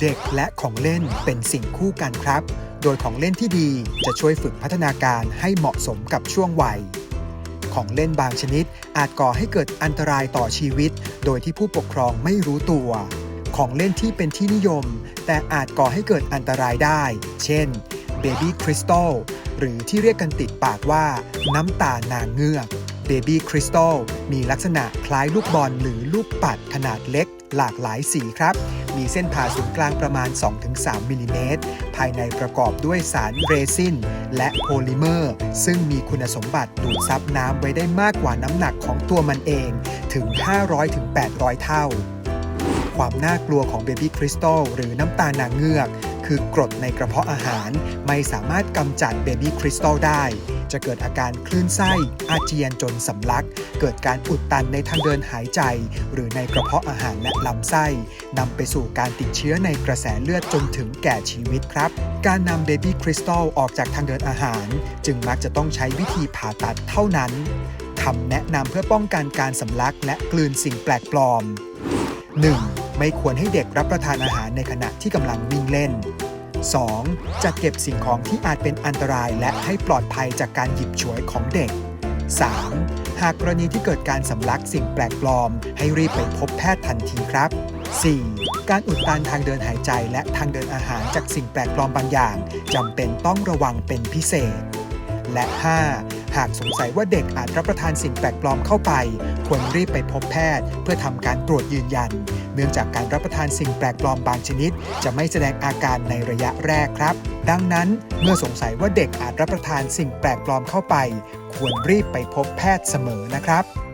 เด็กและของเล่นเป็นสิ่งคู่กันครับ โดยของเล่นที่ดีจะช่วยฝึกพัฒนาการให้เหมาะสมกับช่วงวัย ของเล่นบางชนิดอาจก่อให้เกิดอันตรายต่อชีวิต โดยที่ผู้ปกครองไม่รู้ตัว ของเล่นที่เป็นที่นิยม แต่อาจก่อให้เกิดอันตรายได้ เช่นเบบี้คริสตัลหรือที่เรียกกันติดปากว่า น้ำตานางเงือกเบบี้คริสตัลมีลักษณะคล้ายลูกบอลหรือลูกปัดขนาดเล็ก หลากหลายสีครับ มีเส้นผ่าศูนย์กลางประมาณ 2-3มิลลิเมตร ภายในประกอบด้วยสารเรซินและโพลิเมอร์ ซึ่งมีคุณสมบัติดูดซับน้ำไว้ได้มากกว่าน้ำหนักของตัวมันเองถึง 500-800 เท่า ความน่ากลัวของเบบี้คริสตัลหรือน้ำตาลนางเงือก คือกรดในกระเพาะอาหารไม่สามารถกำจัดเบบี้คริสตัลได้ จะเกิดอาการคลื่นไส้ อาเจียนจนสำลัก เกิดการอุดตันในทางเดินหายใจ หรือในกระเพาะอาหารและลำไส้นำไปสู่การติดเชื้อในกระแสเลือดจนถึงแก่ชีวิตครับ การนำเบบี้คริสตัลออกจากทางเดินอาหาร จึงมักจะต้องใช้วิธีผ่าตัดเท่านั้นคำแนะนำเพื่อป้องกันการสำลักและกลืนสิ่งแปลกปลอม 1. ไม่ควรให้เด็กรับประทานอาหารในขณะที่กำลังวิ่งเล่น 2. จัดเก็บสิ่งของที่อาจเป็นอันตรายและให้ปลอดภัยจากการหยิบฉวยของเด็ก 3. หากกรณีที่เกิดการสำลักสิ่งแปลกปลอม ให้รีบไปพบแพทย์ทันทีครับ 4. การอุดตันทางเดินหายใจและทางเดินอาหารจากสิ่งแปลกปลอมบางอย่างจำเป็นต้องระวังเป็นพิเศษ และ 5. หากสงสัยว่าเด็กอาจรับประทานสิ่งแปลกปลอมเข้าไป ควรรีบไปพบแพทย์ เพื่อทำการตรวจยืนยัน เนื่องจากการรับประทานสิ่งแปลกปลอมบางชนิด จะไม่แสดงอาการในระยะแรกครับ ดังนั้นเมื่อสงสัยว่าเด็กอาจรับประทานสิ่งแปลกปลอมเข้าไป ควรรีบไปพบแพทย์เสมอนะครับ